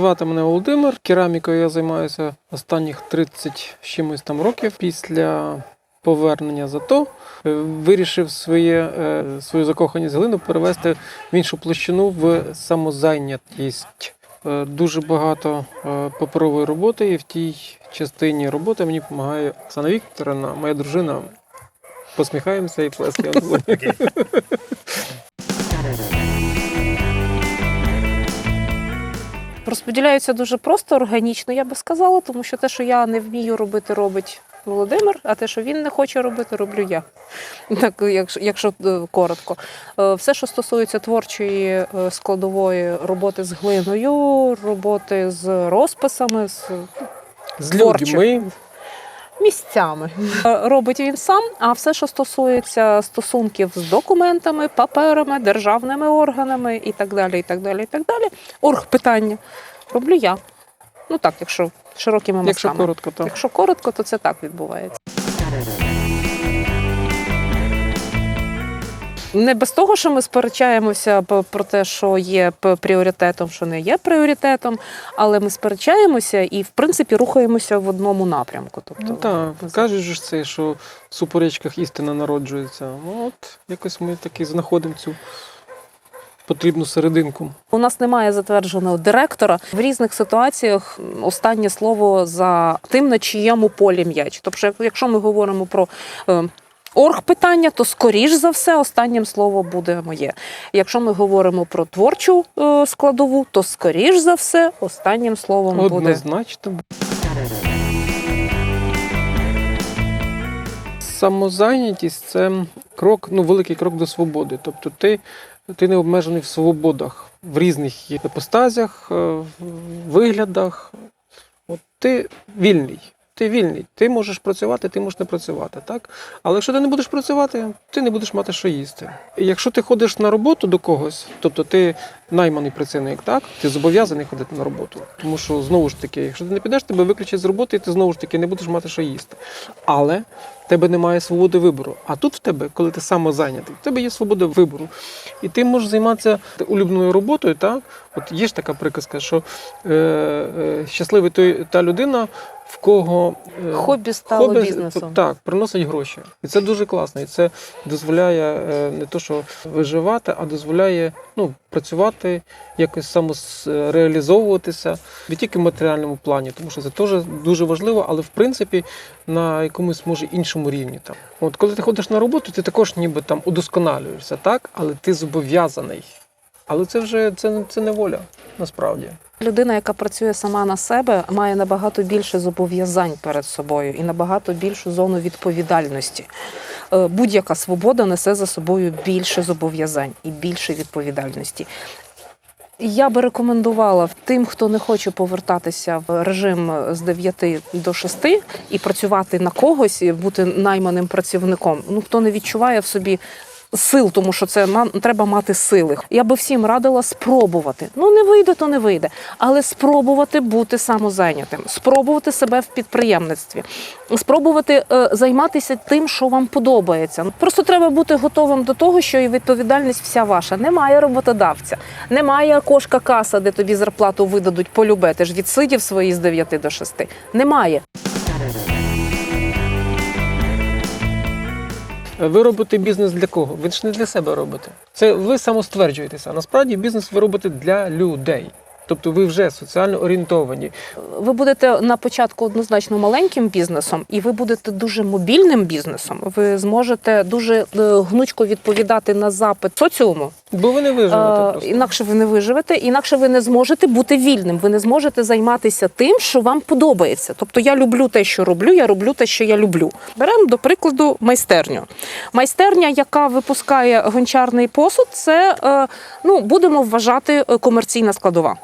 Звати мене Володимир. Керамікою я займаюся останніх 30 чимось там років. Після повернення з АТО е, вирішив своє, е, свою закоханість глину перевести в іншу площину в самозайнятість. Е, Дуже багато е, паперової роботи, і в тій частині роботи мені допомагає Оксана Вікторовна, моя дружина. Посміхаємося і плескаємо. Розподіляються дуже просто, органічно, я би сказала, тому що те, що я не вмію робити, робить Володимир, а те, що він не хоче робити, роблю я. Так, якщо, якщо е, коротко. Е, Все, що стосується творчої е, складової роботи з глиною, роботи з розписами, з З людьми. місцями. Робить він сам, а все, що стосується стосунків з документами, паперами, державними органами і так далі, і так далі, і так далі. Оргпитання роблю я. Ну так, якщо широкими Якщо коротко, то Якщо коротко, то це так відбувається. Не без того, що ми сперечаємося про те, що є пріоритетом, що не є пріоритетом, але ми сперечаємося і, в принципі, рухаємося в одному напрямку. Тобто, Ну так, кажуть ж це, що в суперечках істина народжується. Ну от якось ми таки знаходимо цю потрібну серединку. У нас немає затвердженого директора. В різних ситуаціях останнє слово за тим, на чиєму полі м'яч. Тобто, якщо ми говоримо про е, оргпитання, то скоріш за все останнім слово буде моє. Якщо ми говоримо про творчу е, складову, то скоріш за все останнім словом буде Однозначно. Самозайнятість це крок, ну, великий крок до свободи. Тобто ти, ти не обмежений в свободах, в різних іпостазях, е, виглядах. От ти вільний. Ти вільний. Ти можеш працювати, ти можеш не працювати, так? Але якщо ти не будеш працювати, ти не будеш мати що їсти. І якщо ти ходиш на роботу до когось, тобто ти найманий працівник, так? Ти зобов'язаний ходити на роботу. Тому що знову ж таки, якщо ти не підеш, тебе виключать з роботи, і ти знову ж таки не будеш мати що їсти. Але в тебе немає свободи вибору. А тут в тебе, коли ти самозайнятий, в тебе є свобода вибору. І ти можеш займатися улюбленою роботою. Так? От є ж така приказка, що е, е, щасливий той та людина, в кого е, хобі стало Хобі, бізнесом. Так, приносить гроші. І це дуже класно. І це дозволяє е, не то, що виживати, а дозволяє ну, працювати, якось самореалізовуватися не тільки в матеріальному плані, тому що це теж дуже важливо, але в принципі на якомусь може іншому рівні. Там. От коли ти ходиш на роботу, ти також ніби там удосконалюєшся, так? але ти зобов'язаний. Але це вже це, це не воля насправді. Людина, яка працює сама на себе, має набагато більше зобов'язань перед собою і набагато більшу зону відповідальності. Е, Будь-яка свобода несе за собою більше зобов'язань і більше відповідальності. Я би рекомендувала тим, хто не хоче повертатися в режим з 9 до 6 і працювати на когось, бути найманим працівником. Ну хто не відчуває в собі сил, тому що це ма- треба мати сили. Я би всім радила спробувати. Ну не вийде, то не вийде, але спробувати бути самозайнятим, спробувати себе в підприємництві, спробувати е, займатися тим, що вам подобається. Просто треба бути готовим до того, що і відповідальність вся ваша. Немає роботодавця, немає кошка каса, де тобі зарплату видадуть полюбе. Ти ж відсидів свої з 9 до 6. Немає. Ви робите бізнес для кого? Ви ж не для себе робите. Це ви самостверджуєтеся. А насправді бізнес ви робите для людей. Тобто ви вже соціально орієнтовані. Ви будете на початку однозначно маленьким бізнесом, і ви будете дуже мобільним бізнесом. Ви зможете дуже е, гнучко відповідати на запит соціуму. Бо ви не виживете Е, просто. інакше ви не виживете, інакше ви не зможете бути вільним. Ви не зможете займатися тим, що вам подобається. Тобто я люблю те, що роблю, я роблю те, що я люблю. Беремо до прикладу майстерню. Майстерня, яка випускає гончарний посуд, це е, ну будемо вважати е, комерційна складова.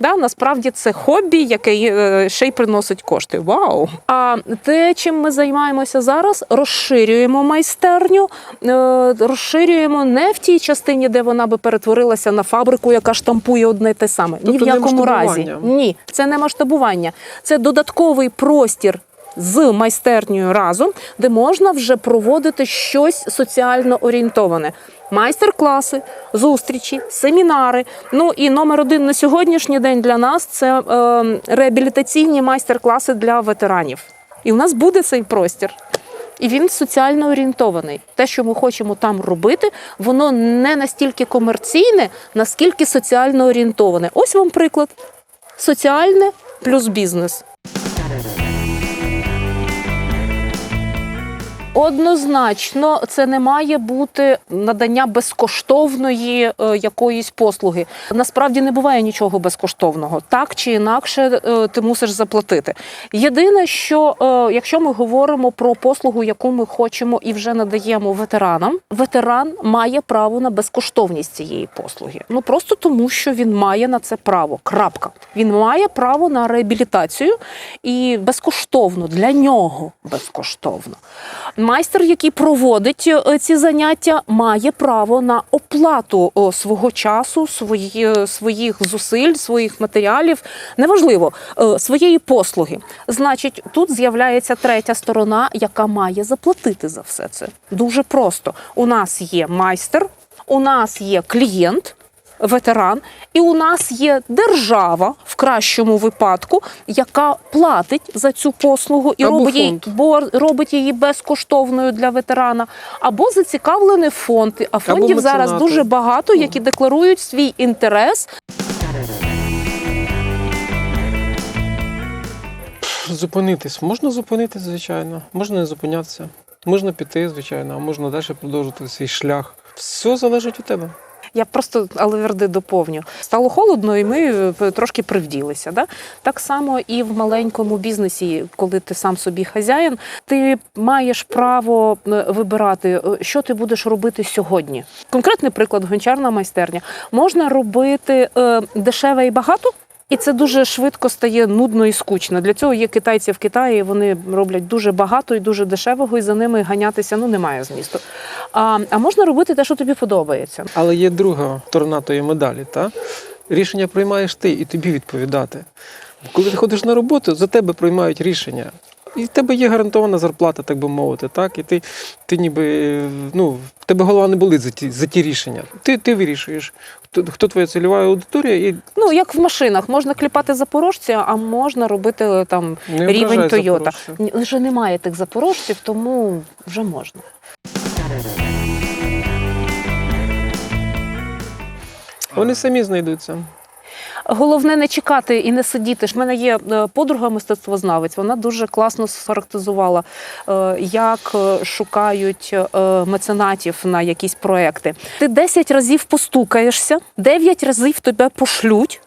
Да, насправді це хобі, яке е, ще й приносить кошти. Вау! А те, чим ми займаємося зараз, розширюємо майстерню, е, розширюємо не в тій частині, де вона би перетворилася на фабрику, яка штампує одне те саме. Ні Тобто в якому разі. Ні, це не масштабування, це додатковий простір. З майстернею разом, де можна вже проводити щось соціально орієнтоване. Майстер-класи, зустрічі, семінари. Ну і номер один на сьогоднішній день для нас це е, реабілітаційні майстер-класи для ветеранів. І у нас буде цей простір. І він соціально орієнтований. Те, що ми хочемо там робити, воно не настільки комерційне, наскільки соціально орієнтоване. Ось вам приклад: соціальне плюс бізнес. Однозначно, це не має бути надання безкоштовної е, якоїсь послуги. Насправді не буває нічого безкоштовного. Так чи інакше, е, ти мусиш заплатити. Єдине, що е, якщо ми говоримо про послугу, яку ми хочемо і вже надаємо ветеранам, ветеран має право на безкоштовність цієї послуги. Ну просто тому, що він має на це право. Крапка. Він має право на реабілітацію і безкоштовно для нього безкоштовно. Майстер, який проводить е, ці заняття, має право на оплату свого часу, свої, своїх зусиль, своїх матеріалів, неважливо, е, своєї послуги. Значить, тут з'являється третя сторона, яка має заплатити за все це. Дуже просто. У нас є майстер, у нас є клієнт. Ветеран, і у нас є держава в кращому випадку, яка платить за цю послугу і Або робить її, бо робить її безкоштовною для ветерана, або зацікавлений фонд. А фондів зараз дуже багато, які декларують свій інтерес Зупинитись. Можна зупинитись, звичайно. Можна не зупинятися. Можна піти, звичайно, а можна далі продовжити свій шлях. Все залежить від тебе. Я просто алеверди доповню. Стало холодно, і ми е, трошки привділися. Да? Так само і в маленькому бізнесі, коли ти сам собі хазяїн, ти маєш право е, вибирати, е, що ти будеш робити сьогодні. Конкретний приклад гончарна майстерня. Можна робити дешеве і багато. І це дуже швидко стає нудно і скучно. Для цього є китайці в Китаї. Вони роблять дуже багато і дуже дешевого, і за ними ганятися ну немає змісту. А, а можна робити те, що тобі подобається. Але є друга сторона тої медалі. Та? Рішення приймаєш ти і тобі відповідати. Коли ти ходиш на роботу, за тебе приймають рішення. І в тебе є гарантована зарплата, так би мовити, так? І ти, ти ніби, ну, в тебе голова не болить за ті, за ті рішення. Ти, ти вирішуєш, хто, хто твоя цільова аудиторія, і Ну, як в машинах, можна кліпати запорожця, а можна робити там не рівень ображай Toyota. запорожців. Вже немає тих запорожців, тому вже можна. Вони самі знайдуться. Головне не чекати і не сидіти. В мене є е, подруга мистецтвознавець. Вона дуже класно схарактеризувала, е, як е, шукають меценатів на якісь проекти. Ти 10 разів постукаєшся, 9 разів тебе пошлють,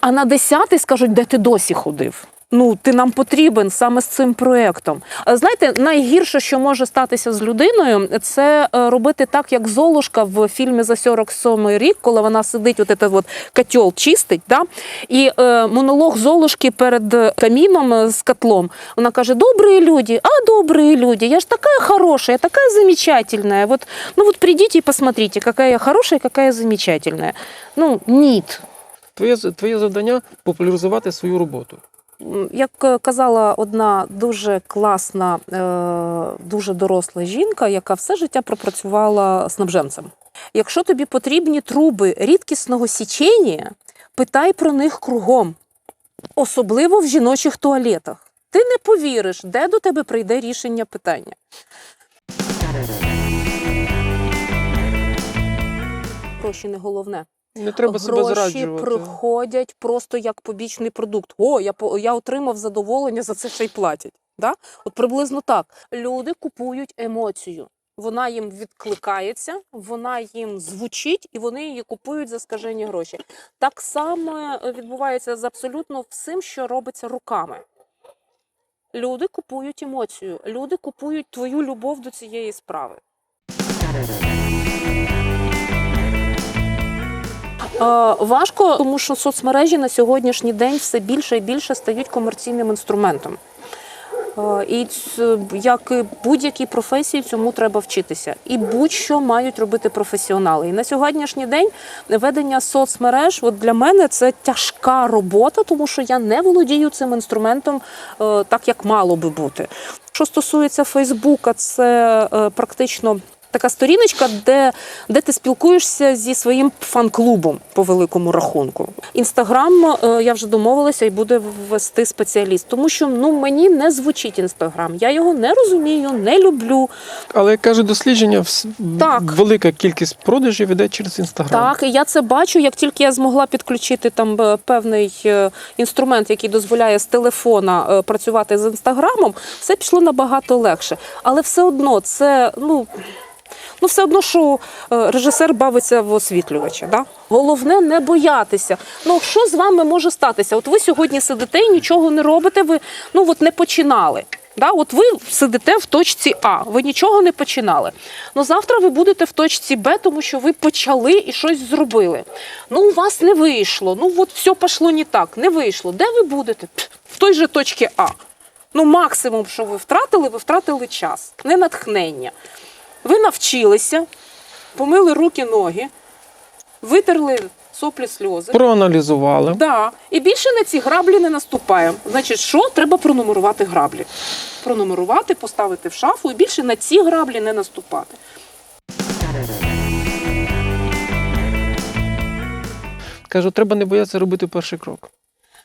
а на 10 скажуть, де ти досі ходив. Ну, ти нам потрібен саме з цим проєктом. А Знаєте, найгірше, що може статися з людиною, це е, робити так, як Золушка в фільмі за 47 рік, коли вона сидить, от этот от котел чистить, да? і е, монолог Золушки перед каміном е, з котлом. Вона каже: Добрі люди, а добрі люди, я ж така хороша, я така замечательная. Вот, ну вот придите и посмотрите, какая я хорошая, какая я замечательная. Ну, ніт. Твоє, твоє завдання популяризувати свою роботу. Як казала одна дуже класна, е, дуже доросла жінка, яка все життя пропрацювала снабженцем. Якщо тобі потрібні труби рідкісного січення, питай про них кругом, особливо в жіночих туалетах. Ти не повіриш, де до тебе прийде рішення питання. Гроші не головне Не треба себе гроші зраджувати. приходять просто як побічний продукт. О, я я отримав задоволення, за це ще й платять. Да? От приблизно так. Люди купують емоцію. Вона їм відкликається, вона їм звучить, і вони її купують за скажені гроші. Так само е, відбувається з абсолютно всім, що робиться руками. Люди купують емоцію, люди купують твою любов до цієї справи. Е, важко, тому що соцмережі на сьогоднішній день все більше і більше стають комерційним інструментом. Е, І як будь-якій професії цьому треба вчитися. І будь-що мають робити професіонали. І на сьогоднішній день ведення соцмереж от для мене це тяжка робота, тому що я не володію цим інструментом е, так, як мало би бути. Що стосується Фейсбука, це практично. Така сторіночка, де, де ти спілкуєшся зі своїм фан-клубом по великому рахунку. Інстаграм е, я вже домовилася і буде ввести спеціаліст, тому що ну мені не звучить інстаграм. Я його не розумію, не люблю. Але як кажуть дослідження, Так. велика кількість продажів іде через інстаграм. Так, і я це бачу. Як тільки я змогла підключити там е, певний е, інструмент, який дозволяє з телефона працювати з інстаграмом, все пішло набагато легше. Але все одно це ну. Ну, все одно, що е, режисер бавиться в освітлювача. Да? Головне не боятися. Ну, що з вами може статися? От ви сьогодні сидите і нічого не робите, ви ну от не починали. Да? От ви сидите в точці А, ви нічого не починали. Ну завтра ви будете в точці Б, тому що ви почали і щось зробили. Ну, у вас не вийшло. Ну от все пішло не так, не вийшло. Де ви будете? В той же точці А. Ну, максимум, що ви втратили, ви втратили час, не натхнення. Ви навчилися, помили руки, ноги, витерли соплі сльози. Проаналізували. Да. І більше на ці граблі не наступаємо. Значить, що треба пронумерувати граблі? Пронумерувати, поставити в шафу і більше на ці граблі не наступати. Кажу, треба не боятися робити перший крок.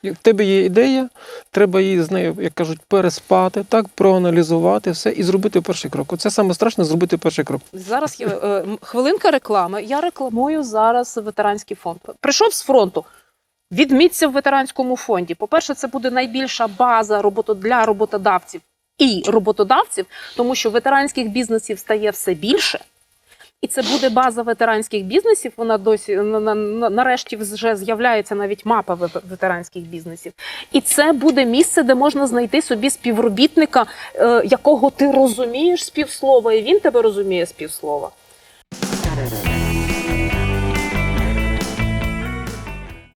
В тебе є ідея, треба її з нею, як кажуть, переспати, так, проаналізувати все і зробити перший крок. Оце саме страшне зробити перший крок. Зараз є, е, хвилинка реклами. Я рекламую зараз ветеранський фонд. Прийшов з фронту. Відміться в ветеранському фонді. По-перше, це буде найбільша база робото для роботодавців і роботодавців, тому що ветеранських бізнесів стає все більше. І це буде база ветеранських бізнесів. Вона досі на, на, на- нарешті вже з'являється навіть мапа ветеранських бізнесів. І це буде місце, де можна знайти собі співробітника, е, якого ти розумієш співслова, і він тебе розуміє співслова. півслова.